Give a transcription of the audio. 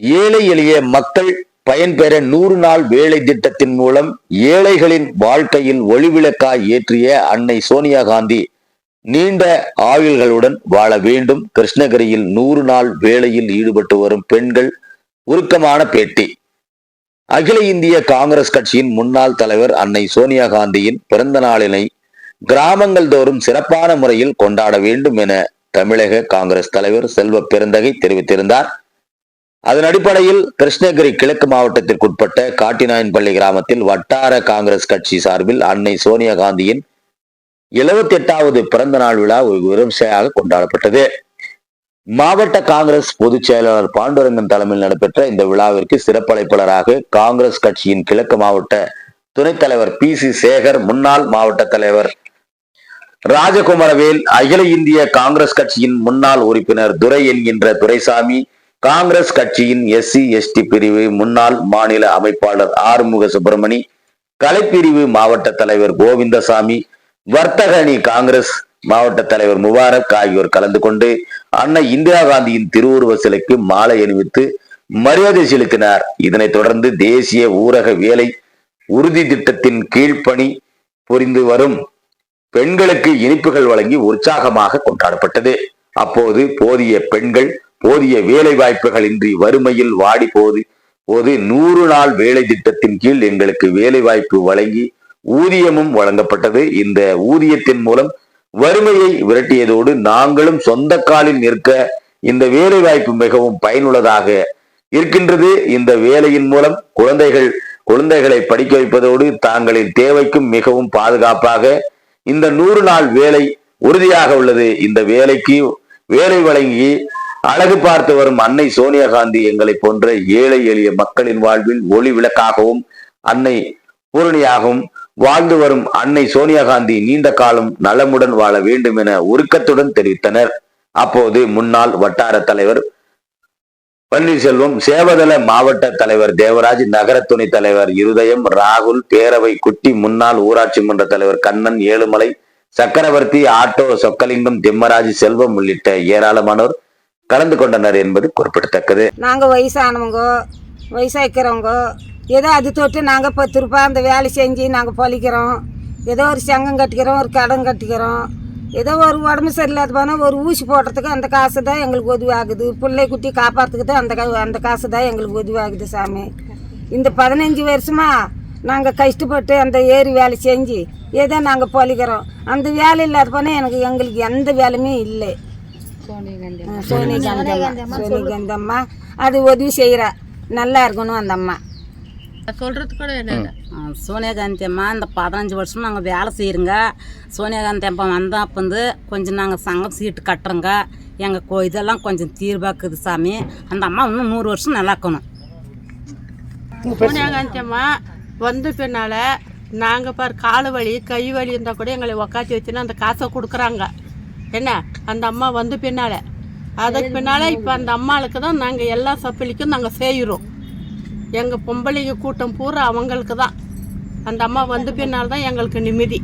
ஏழை எளிய மக்கள் பயன்பெற நூறு நாள் வேலை திட்டத்தின் மூலம் ஏழைகளின் வாழ்க்கையில் ஒளிவிளக்காய் ஏற்றிய அன்னை சோனியா காந்தி நீண்ட ஆயுள்களுடன் வாழ வேண்டும். கிருஷ்ணகிரியில் நூறு நாள் வேலையில் ஈடுபட்டு வரும் பெண்கள் உருக்கமான பேட்டி. அகில இந்திய காங்கிரஸ் கட்சியின் முன்னாள் தலைவர் அன்னை சோனியா காந்தியின் பிறந்த நாளினை கிராமங்கள் தோறும் சிறப்பான முறையில் கொண்டாட வேண்டும் என தமிழக காங்கிரஸ் தலைவர் செல்வ பெருந்தகை தெரிவித்திருந்தார். அதன் அடிப்படையில் கிருஷ்ணகிரி கிழக்கு மாவட்டத்திற்குட்பட்ட காட்டினாயன்பள்ளி கிராமத்தில் வட்டார காங்கிரஸ் கட்சி சார்பில் அன்னை சோனியா காந்தியின் எழுபத்தி எட்டாவது பிறந்த நாள் விழா ஒரு விமர்சையாக கொண்டாடப்பட்டது. மாவட்ட காங்கிரஸ் பொதுச் செயலாளர் பாண்டுரங்கன் தலைமையில் நடைபெற்ற இந்த விழாவிற்கு சிறப்பழைப்பாளராக காங்கிரஸ் கட்சியின் கிழக்கு மாவட்ட துணைத் தலைவர் பி. சி. சேகர் முன்னாள் மாவட்ட தலைவர் ராஜகுமரவேல் அகில இந்திய காங்கிரஸ் கட்சியின் முன்னாள் உறுப்பினர் துரை என்கின்ற துரைசாமி காங்கிரஸ் கட்சியின் எஸ்சி எஸ்டி பிரிவு முன்னாள் மாநில அமைப்பாளர் ஆறுமுக சுப்பிரமணி கலைப்பிரிவு மாவட்ட தலைவர் கோவிந்தசாமி வர்த்தக அணி காங்கிரஸ் மாவட்ட தலைவர் முபாரக் ஆகியோர் கலந்து கொண்டு அன்னை இந்திரா காந்தியின் திருவுருவ சிலைக்கு மாலை அணிவித்து மரியாதை செலுத்தினார். இதனைத் தொடர்ந்து தேசிய ஊரக வேலை உறுதி திட்டத்தின் கீழ்ப்பணி புரிந்து வரும் பெண்களுக்கு இனிப்புகள் வழங்கி உற்சாகமாக கொண்டாடப்பட்டது. அப்போது போதிய பெண்கள் போதிய வேலை வாய்ப்புகள் இன்றி வறுமையில் வாடி போது போது நூறு நாள் வேலை திட்டத்தின் கீழ் எங்களுக்கு வேலை வாய்ப்பு வழங்கி ஊதியமும் வழங்கப்பட்டது. இந்த ஊதியத்தின் மூலம் வறுமையை விரட்டியதோடு நாங்களும் சொந்த காலில் நிற்க இந்த வேலை வாய்ப்பு மிகவும் பயனுள்ளதாக இருக்கின்றது. இந்த வேலையின் மூலம் குழந்தைகள் குழந்தைகளை படிக்க வைப்பதோடு தாங்களின் தேவைக்கும் மிகவும் பாதுகாப்பாக இந்த நூறு நாள் வேலை உறுதியாக உள்ளது. இந்த வேலைக்கு வேலை வழங்கி அழகு பார்த்து வரும் அன்னை சோனியா காந்தி எங்களை போன்ற ஏழை எளிய மக்களின் வாழ்வில் ஒளி விளக்காகவும் அன்னை பூரணியாகவும் வாழ்ந்து வரும் அன்னை சோனியா காந்தி நீண்ட காலம் நலமுடன் வாழ வேண்டும் என உருக்கத்துடன் தெரிவித்தனர். அப்போது முன்னாள் வட்டார தலைவர் பன்னீர்செல்வம் சேவதள மாவட்ட தலைவர் தேவராஜ் நகர துணை தலைவர் இருதயம் ராகுல் பேரவை குட்டி முன்னாள் ஊராட்சி மன்ற தலைவர் கண்ணன் ஏழுமலை சக்கரவர்த்தி ஆட்டோ சொக்கலிங்கம் திம்மராஜ் செல்வம் உள்ளிட்ட ஏராளமானோர் கலந்து கொண்டனர் என்பது குறிப்பிடத்தக்கது. நாங்கள் வயசானவங்க வயசாக்கிறவங்க ஏதோ அது தொட்டு நாங்கள் பத்து ரூபாய் அந்த வேலை செஞ்சு நாங்கள் பழிக்கிறோம். ஏதோ ஒரு சங்கம் கட்டிக்கிறோம் ஒரு கடன் கட்டிக்கிறோம். ஏதோ ஒரு உடம்பு சரியில்லாத போனால் ஒரு ஊசி போடுறதுக்கு அந்த காசு தான் எங்களுக்கு உதவி ஆகுது பிள்ளை குட்டி காப்பாற்றுக்கு தான் அந்த கா- அந்த காசு தான் எங்களுக்கு உதவி ஆகுது சாமி. இந்த பதினஞ்சு வருஷமாக நாங்கள் கஷ்டப்பட்டு அந்த ஏரி வேலை செஞ்சு ஏதோ நாங்கள் பொழிக்கிறோம். அந்த வேலை இல்லாத போனால் எனக்கு எங்களுக்கு எந்த வேலையுமே இல்லை. சோனிகந்தம்மா சோனிகந்தம்மா அது உதவி செய்கிறா நல்லா இருக்கணும் அந்த அம்மா. சொல்றது கூட என்ன? இல்லை ஆ, சோனியா காந்தி அம்மா இந்த பதினஞ்சு வருஷம் நாங்கள் வேலை செய்கிறோங்க சோனியா காந்தி அம்மா வந்தால் அப்போ வந்து கொஞ்சம் நாங்கள் சங்கம் சீட்டு கட்டுறோங்க. எங்கள் கோ இதெல்லாம் கொஞ்சம் தீர்வாக்குது சாமி. அந்த அம்மா இன்னும் நூறு வருஷம் நல்லா இருக்கணும். சோனியா காந்தி அம்மா வந்த பின்னால நாங்கள் பார் கால் வலி கை வலி இருந்தால் கூட எங்களை உக்காத்தி வச்சுன்னு அந்த காசை கொடுக்குறாங்க. என்ன? அந்த அம்மா வந்து பின்னால. அதுக்கு பின்னால இப்போ அந்த அம்மாளுக்கு தான் நாங்கள் எல்லா சப்பலிக்கும் நாங்கள் செய்கிறோம் எங்கள் பொம்பளைங்க கூட்டம் பூரா அவங்களுக்கு தான். அந்த அம்மா வந்து பின்னால் தான் எங்களுக்கு நிம்மதி.